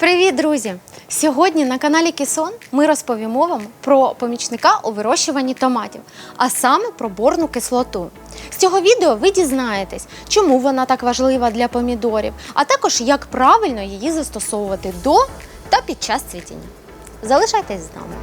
Привіт, друзі! Сьогодні на каналі Кісон ми розповімо вам про помічника у вирощуванні томатів, а саме про борну кислоту. З цього відео ви дізнаєтесь, чому вона так важлива для помідорів, а також як правильно її застосовувати до та під час цвітіння. Залишайтесь з нами.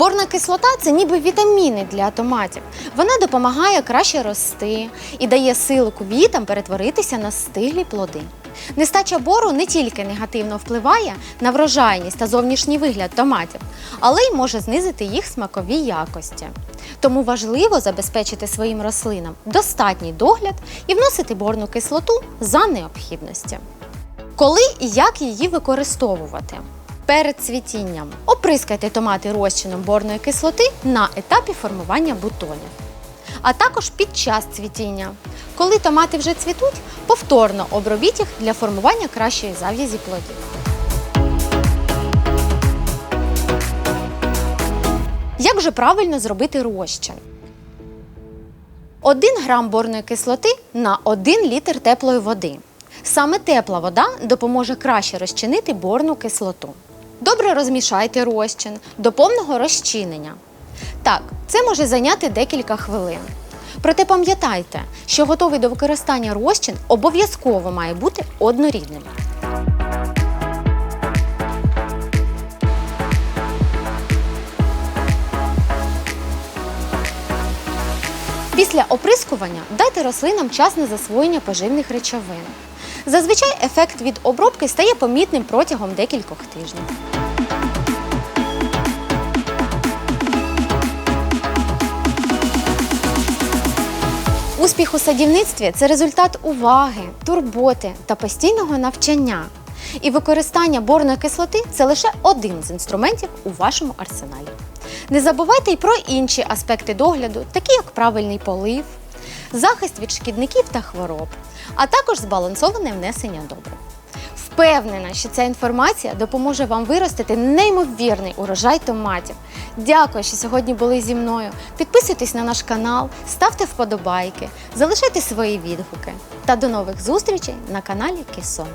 Борна кислота це ніби вітаміни для томатів. Вона допомагає краще рости і дає силу квітам перетворитися на стиглі плоди. Нестача бору не тільки негативно впливає на врожайність та зовнішній вигляд томатів, але й може знизити їх смакові якості. Тому важливо забезпечити своїм рослинам достатній догляд і вносити борну кислоту за необхідності. Коли і як її використовувати? Перед цвітінням оприскайте томати розчином борної кислоти на етапі формування бутонів. А також під час цвітіння. Коли томати вже цвітуть, повторно обробіть їх для формування кращої зав'язі плодів. Як же правильно зробити розчин? 1 грам борної кислоти на 1 літр теплої води. Саме тепла вода допоможе краще розчинити борну кислоту. Добре розмішайте розчин до повного розчинення. Так, це може зайняти декілька хвилин. Проте пам'ятайте, що готовий до використання розчин обов'язково має бути однорідним. Після оприскування дайте рослинам час на засвоєння поживних речовин. Зазвичай ефект від обробки стає помітним протягом декількох тижнів. Успіх у садівництві це результат уваги, турботи та постійного навчання. І використання борної кислоти це лише один з інструментів у вашому арсеналі. Не забувайте й про інші аспекти догляду, такі як правильний полив, захист від шкідників та хвороб, а також збалансоване внесення добрив. Впевнена, що ця інформація допоможе вам виростити неймовірний урожай томатів. Дякую, що сьогодні були зі мною. Підписуйтесь на наш канал, ставте вподобайки, залишайте свої відгуки. Та до нових зустрічей на каналі Кісон.